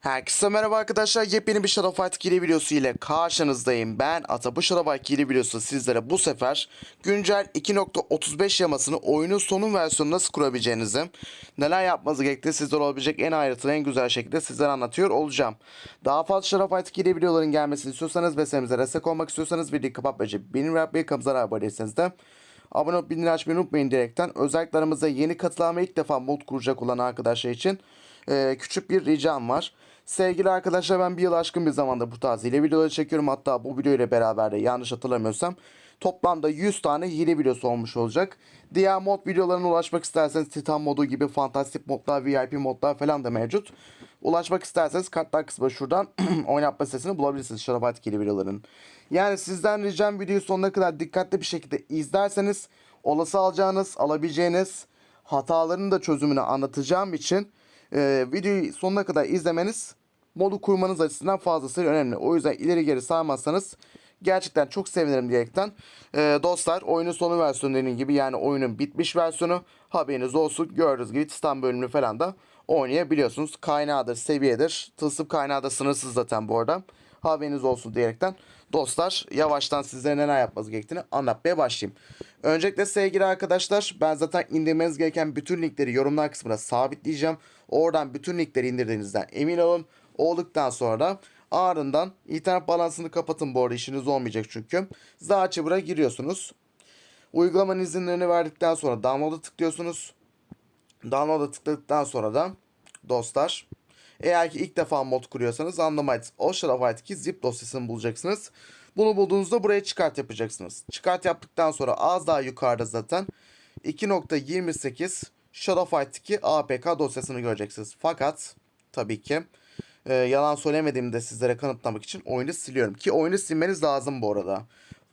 Herkese merhaba arkadaşlar. Yepyeni bir Shadow Fight geri videosu ile karşınızdayım. Ben Ata. Bu Shadow Fight geri videosu sizlere bu sefer güncel 2.35 yamasını oyunun sonun versiyonunu nasıl kurabileceğinizi, neler yapmanız gerektiğini sizlere olabilecek en ayrıntılı en güzel şekilde sizlere anlatıyor olacağım. Daha fazla Shadow Fight geri videoların gelmesini istiyorsanız ve serimize destek olmak istiyorsanız videoyu kapatmayıcı benim yapmayı kanalımıza abone değilseniz de abone olup bildirim açmayı unutmayın diyerekten özellikle aramızda yeni katılan ve ilk defa mod kuracak olan arkadaşlar için küçük bir ricam var. Sevgili arkadaşlar ben bir yıl aşkın bir zamanda bu tarz hile videoları çekiyorum. Hatta bu video ile beraber de yanlış hatırlamıyorsam toplamda 100 tane hile videosu olmuş olacak. Diğer mod videolarına ulaşmak isterseniz Titan modu gibi fantastik modlar, VIP modlar falan da mevcut. Ulaşmak isterseniz kartlar kısmı şuradan oynatma sesini bulabilirsiniz Şarafat hile videoların. Yani sizden ricam videoyu sonuna kadar dikkatli bir şekilde izlerseniz olası alacağınız, alabileceğiniz hataların da çözümünü anlatacağım için e, videoyu sonuna kadar izlemeniz modu kurmanız açısından fazlasıyla önemli. O yüzden ileri geri sarmazsanız gerçekten çok sevinirim diyerekten e, dostlar oyunun sonu versiyonu dediğim gibi yani oyunun bitmiş versiyonu haberiniz olsun. Gördüğünüz gibi Titan bölümünü falan da oynayabiliyorsunuz. Kaynağıdır, seviyedir. Tılsım kaynağı da sınırsız zaten bu arada. Haberiniz olsun diyerekten dostlar yavaştan sizlere neler yapmanız gerektiğini anlatmaya başlayayım. Öncelikle sevgili arkadaşlar ben zaten indirmeniz gereken bütün linkleri yorumlar kısmına sabitleyeceğim. Oradan bütün linkleri indirdiğinizden emin olun. Olduktan sonra da ardından internet balansını kapatın bu arada işiniz olmayacak çünkü. Zaçıbır'a giriyorsunuz. Uygulamanın izinlerini verdikten sonra download'a tıklıyorsunuz. Download'a tıkladıktan sonra da dostlar eğer ki ilk defa mod kuruyorsanız Android Ocean White 2 zip dosyasını bulacaksınız. Bunu bulduğunuzda buraya çıkart yapacaksınız. Çıkart yaptıktan sonra az daha yukarıda zaten 2.28 Shadowfight 2 APK dosyasını göreceksiniz. Fakat tabii ki e, yalan söylemediğimi de sizlere kanıtlamak için oyunu siliyorum. Ki oyunu silmeniz lazım bu arada.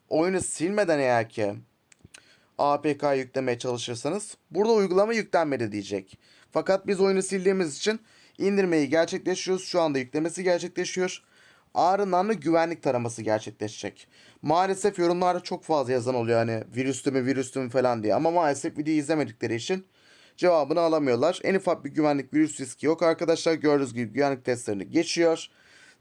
Oyunu silmeden eğer ki APK yüklemeye çalışırsanız burada uygulama yüklenmedi diyecek. Fakat biz oyunu sildiğimiz için indirmeyi gerçekleştiriyoruz. Şu anda yüklemesi gerçekleşiyor. Ardından da güvenlik taraması gerçekleşecek. Maalesef yorumlarda çok fazla yazan oluyor hani virüslü mü virüslü mü falan diye. Ama maalesef videoyu izlemedikleri için cevabını alamıyorlar. En ufak bir güvenlik virüs riski yok arkadaşlar. Gördüğünüz gibi güvenlik testlerini geçiyor.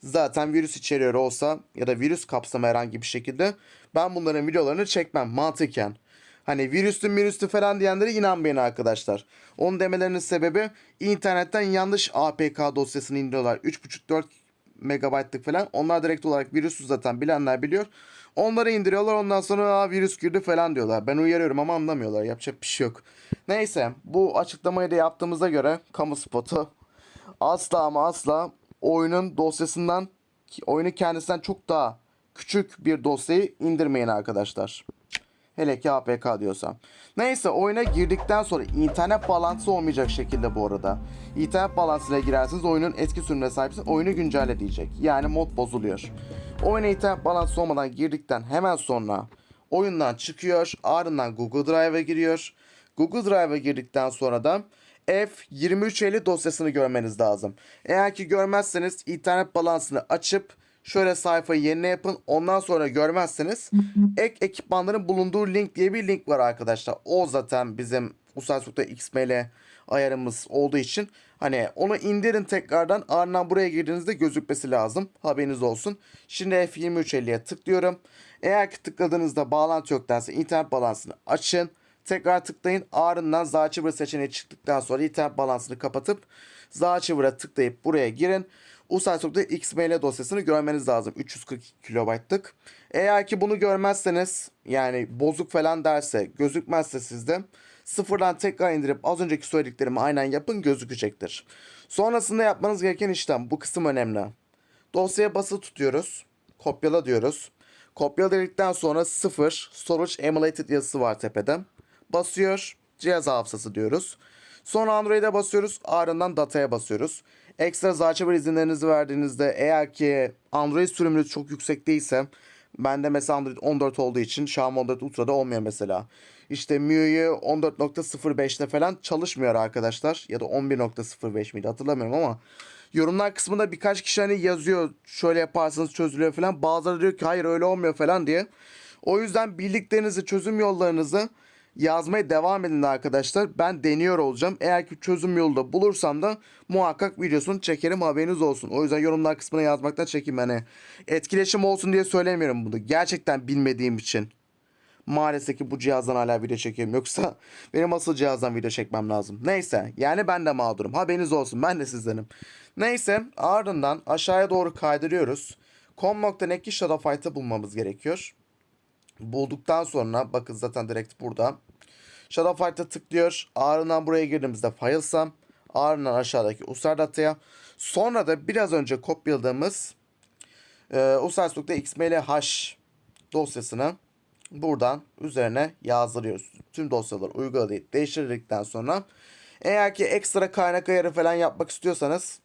Zaten virüs içeriyor olsa ya da virüs kapsamı herhangi bir şekilde ben bunların videolarını çekmem mantıken. Hani virüslü virüslü falan diyenlere inanmayın arkadaşlar. Onun demelerinin sebebi internetten yanlış APK dosyasını indiriyorlar. 3.5-4 megabaytlık falan. Onlar direkt olarak virüsü zaten bilenler biliyor. Onları indiriyorlar ondan sonra Aa, virüs girdi falan diyorlar. Ben uyarıyorum ama anlamıyorlar. Yapacak bir şey yok. Neyse bu açıklamayı da yaptığımıza göre kamu spotu asla ama asla oyunun dosyasından oyunu kendisinden çok daha küçük bir dosyayı indirmeyin arkadaşlar. Hele ki APK diyorsa. Neyse oyuna girdikten sonra internet bağlantısı olmayacak şekilde bu arada. İnternet bağlantısıyla girerseniz oyunun eski sürümüne sahipsiniz. Oyunu güncelle diyecek. Yani mod bozuluyor. Oyuna internet bağlantısı olmadan girdikten hemen sonra oyundan çıkıyor. Ardından Google Drive'a giriyor. Google Drive'a girdikten sonra da F2350 dosyasını görmeniz lazım. Eğer ki görmezseniz internet balansını açıp şöyle sayfayı yenile yapın. Ondan sonra görmezseniz ek ekipmanların bulunduğu link diye bir link var arkadaşlar. O zaten bizim Usasuk'ta ayarımız olduğu için hani onu indirin tekrardan ardından buraya girdiğinizde gözükmesi lazım. Haberiniz olsun. Şimdi F2350'ye tıklıyorum. Eğer ki tıkladığınızda bağlantı yok derse internet balansını açın. Tekrar tıklayın. Ardından Zaçıvır seçeneği çıktıktan sonra internet balansını kapatıp Zaçıvır'a tıklayıp buraya girin. Usasok'ta XML dosyasını görmeniz lazım. 342 kilobaytlık. Eğer ki bunu görmezseniz yani bozuk falan derse gözükmezse sizde sıfırdan tekrar indirip az önceki söylediklerimi aynen yapın gözükecektir. Sonrasında yapmanız gereken işlem bu kısım önemli. Dosyaya basılı tutuyoruz. Kopyala diyoruz. Kopyala dedikten sonra sıfır storage emulated yazısı var tepede. Basıyor. Cihaz hafızası diyoruz. Sonra Android'e basıyoruz. Ardından dataya basıyoruz. Ekstra Zaçabar izinlerinizi verdiğinizde eğer ki Android sürümünüz çok yüksek değilse bende mesela Android 14 olduğu için Xiaomi 14 Ultra'da olmuyor mesela. İşte MIUI 14.05'te falan çalışmıyor arkadaşlar. Ya da 11.05 miydi hatırlamıyorum ama yorumlar kısmında birkaç kişi hani yazıyor şöyle yaparsanız çözülüyor falan. Bazıları diyor ki hayır öyle olmuyor falan diye. O yüzden bildiklerinizi çözüm yollarınızı yazmaya devam edin arkadaşlar. Ben deniyor olacağım. Eğer ki çözüm yolu da bulursam da muhakkak videosunu çekerim haberiniz olsun. O yüzden yorumlar kısmına yazmaktan çekin hani etkileşim olsun diye söylemiyorum bunu. Gerçekten bilmediğim için. Maalesef ki bu cihazdan hala video çekiyorum. Yoksa benim asıl cihazdan video çekmem lazım. Neyse yani ben de mağdurum. Haberiniz olsun ben de sizdenim. Neyse ardından aşağıya doğru kaydırıyoruz. Com.net'ki Shadow Fight'ı bulmamız gerekiyor. Bulduktan sonra bakın zaten direkt burada. Shadow Fight'a tıklıyor. Ardından buraya girdiğimizde Files'a. Ardından aşağıdaki USAR dataya. Sonra da biraz önce kopyaladığımız e, usars.xmlh dosyasını buradan üzerine yazdırıyoruz. Tüm dosyaları uygulayıp değiştirdikten sonra eğer ki ekstra kaynak ayarı falan yapmak istiyorsanız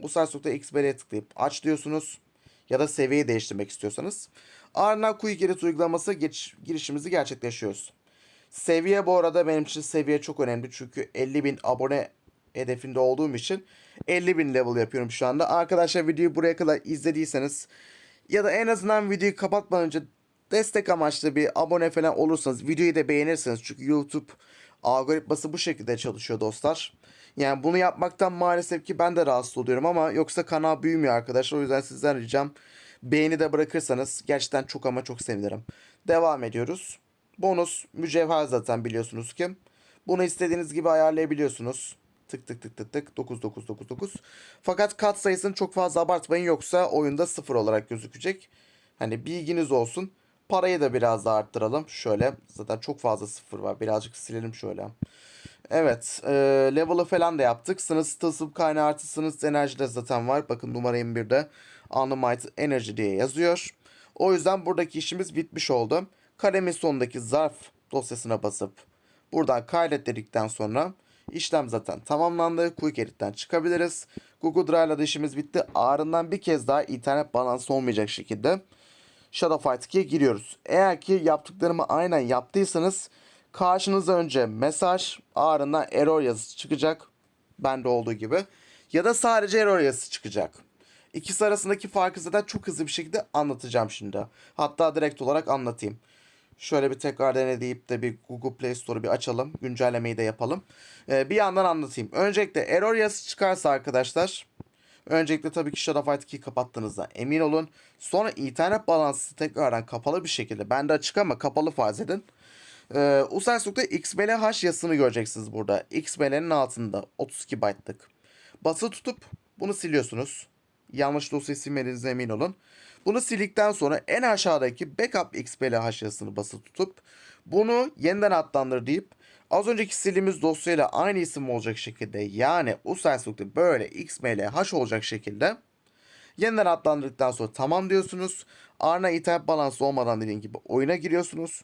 usars.xml'ye tıklayıp aç diyorsunuz ya da seviyeyi değiştirmek istiyorsanız ardından Quick Edit uygulaması geç, girişimizi gerçekleşiyoruz. Seviye bu arada benim için seviye çok önemli çünkü 50.000 abone hedefinde olduğum için 50.000 level yapıyorum şu anda. Arkadaşlar videoyu buraya kadar izlediyseniz ya da en azından videoyu kapatmadan önce destek amaçlı bir abone falan olursanız videoyu da beğenirseniz çünkü YouTube algoritması bu şekilde çalışıyor dostlar. Yani bunu yapmaktan maalesef ki ben de rahatsız oluyorum ama yoksa kanal büyümüyor arkadaşlar. O yüzden sizden ricam beğeni de bırakırsanız gerçekten çok ama çok sevinirim. Devam ediyoruz. Bonus mücevher zaten biliyorsunuz ki. Bunu istediğiniz gibi ayarlayabiliyorsunuz. Tık tık tık tık tık 9999. Fakat kat sayısını çok fazla abartmayın yoksa oyunda sıfır olarak gözükecek. Hani bilginiz olsun. Parayı da biraz daha arttıralım. Şöyle zaten çok fazla sıfır var. Birazcık silelim şöyle. Evet. E, level'ı falan da yaptık. Sınırsız tılsım kaynağı artı sınırsız enerji de zaten var. Bakın numara 21'de Unlimited Energy diye yazıyor. O yüzden buradaki işimiz bitmiş oldu. Kalemin sonundaki zarf dosyasına basıp buradan kaydet dedikten sonra işlem zaten tamamlandı. Quick Edit'ten çıkabiliriz. Google Drive'la da işimiz bitti. Ardından bir kez daha internet balansı olmayacak şekilde Shadow Fight 2'ye giriyoruz. Eğer ki yaptıklarımı aynen yaptıysanız karşınıza önce mesaj ardından error yazısı çıkacak. Bende olduğu gibi. Ya da sadece error yazısı çıkacak. İkisi arasındaki farkı zaten çok hızlı bir şekilde anlatacağım şimdi. Hatta direkt olarak anlatayım. Şöyle bir tekrar deneyip de bir Google Play Store'u bir açalım. Güncellemeyi de yapalım. Ee, bir yandan anlatayım. Öncelikle error yazısı çıkarsa arkadaşlar. Öncelikle tabii ki Shadow Fight 2'yi kapattığınızda emin olun. Sonra internet bağlantısı tekrardan kapalı bir şekilde. Bende açık ama kapalı farz edin. Ee, Users.xmlh yazısını göreceksiniz burada. XML'nin altında 32 byte'lık. Bası tutup bunu siliyorsunuz. Yanlış dosya silmediğinize emin olun. Bunu sildikten sonra en aşağıdaki backup xmlh yazısını basılı tutup bunu yeniden adlandır deyip az önceki sildiğimiz dosyayla aynı isim olacak şekilde yani users.böyle böyle xmlh olacak şekilde yeniden adlandırdıktan sonra tamam diyorsunuz. Ardına internet balansı olmadan dediğim gibi oyuna giriyorsunuz.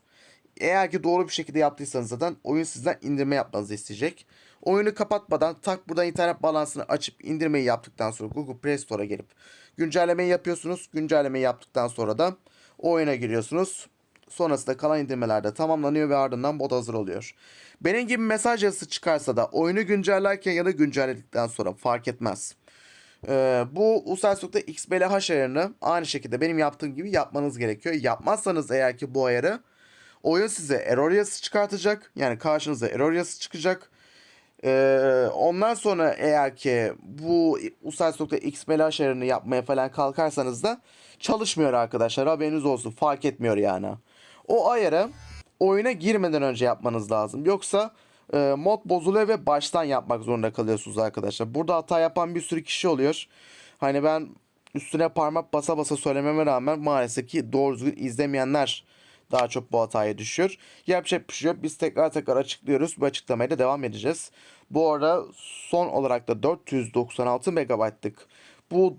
Eğer ki doğru bir şekilde yaptıysanız zaten oyun sizden indirme yapmanızı isteyecek. Oyunu kapatmadan tak buradan internet balansını açıp indirmeyi yaptıktan sonra Google Play Store'a gelip güncellemeyi yapıyorsunuz. Güncellemeyi yaptıktan sonra da oyuna giriyorsunuz. Sonrasında kalan indirmeler de tamamlanıyor ve ardından mod hazır oluyor. Benim gibi mesaj yazısı çıkarsa da oyunu güncellerken ya da güncelledikten sonra fark etmez. Ee, bu users.xblh ayarını aynı şekilde benim yaptığım gibi yapmanız gerekiyor. Yapmazsanız eğer ki bu ayarı oyun size error yazısı çıkartacak. Yani karşınıza error yazısı çıkacak. Ee, ondan sonra eğer ki bu users.xml ayarını yapmaya falan kalkarsanız da çalışmıyor arkadaşlar. Haberiniz olsun. Fark etmiyor yani. O ayarı oyuna girmeden önce yapmanız lazım. Yoksa e, mod bozuluyor ve baştan yapmak zorunda kalıyorsunuz arkadaşlar. Burada hata yapan bir sürü kişi oluyor. Hani ben üstüne parmak basa basa söylememe rağmen maalesef ki doğru düzgün izlemeyenler daha çok bu hataya düşüyor. Yapacak bir şey yok. Biz tekrar tekrar açıklıyoruz. Bu açıklamaya da devam edeceğiz. Bu arada son olarak da 496 MB'lık bu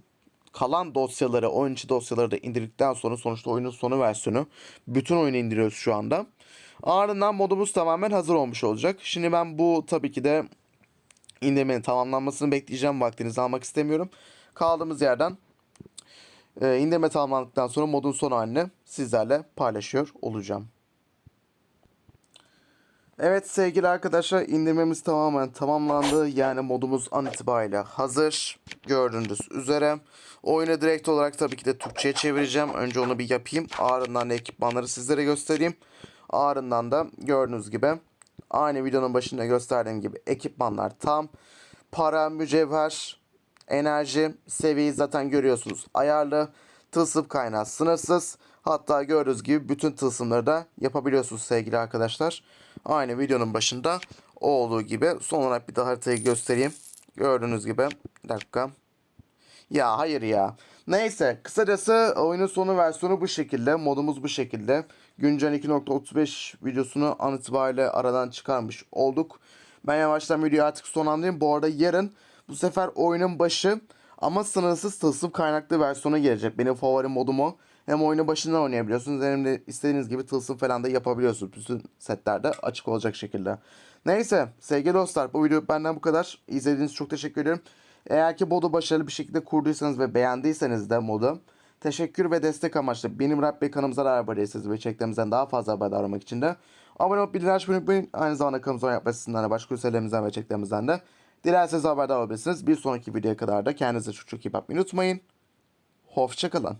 kalan dosyaları, oyun içi dosyaları da indirdikten sonra sonuçta oyunun sonu versiyonu. Bütün oyunu indiriyoruz şu anda. Ardından modumuz tamamen hazır olmuş olacak. Şimdi ben bu tabii ki de indirmenin tamamlanmasını bekleyeceğim. Vaktinizi almak istemiyorum. Kaldığımız yerden e, indirme tamamlandıktan sonra modun son halini sizlerle paylaşıyor olacağım. Evet sevgili arkadaşlar indirmemiz tamamen tamamlandı. Yani modumuz an itibariyle hazır. Gördüğünüz üzere. Oyunu direkt olarak tabii ki de Türkçe'ye çevireceğim. Önce onu bir yapayım. Ardından da ekipmanları sizlere göstereyim. Ardından da gördüğünüz gibi Aynı videonun başında gösterdiğim gibi ekipmanlar tam. Para, mücevher, enerji seviyeyi zaten görüyorsunuz. Ayarlı. Tılsım kaynağı sınırsız. Hatta gördüğünüz gibi bütün tılsımları da yapabiliyorsunuz sevgili arkadaşlar. Aynı videonun başında olduğu gibi. Son olarak bir de haritayı göstereyim. Gördüğünüz gibi. Bir dakika. Ya hayır ya. Neyse kısacası oyunun sonu versiyonu bu şekilde. Modumuz bu şekilde. Güncel 2.35 videosunu an itibariyle aradan çıkarmış olduk. Ben yavaştan videoyu artık sonlandırayım. Bu arada yarın bu sefer oyunun başı ama sınırsız tılsım kaynaklı versiyonu gelecek. Benim favori modum o. Hem oyunu başından oynayabiliyorsunuz hem de istediğiniz gibi tılsım falan da yapabiliyorsunuz. Bütün setlerde açık olacak şekilde. Neyse sevgili dostlar bu video benden bu kadar. İzlediğiniz için çok teşekkür ederim. Eğer ki modu başarılı bir şekilde kurduysanız ve beğendiyseniz de modu teşekkür ve destek amaçlı benim Rap Bey kanalımıza da abone değilseniz ve içeriklerimizden daha fazla haberdar olmak için de abone olup bildirim açmayı unutmayın. Aynı zamanda kanalımıza yapmasından da başka ürünlerimizden ve içeriklerimizden de dilerseniz haberdar olabilirsiniz. Bir sonraki videoya kadar da kendinize çok çok iyi bakmayı unutmayın. Hoşçakalın.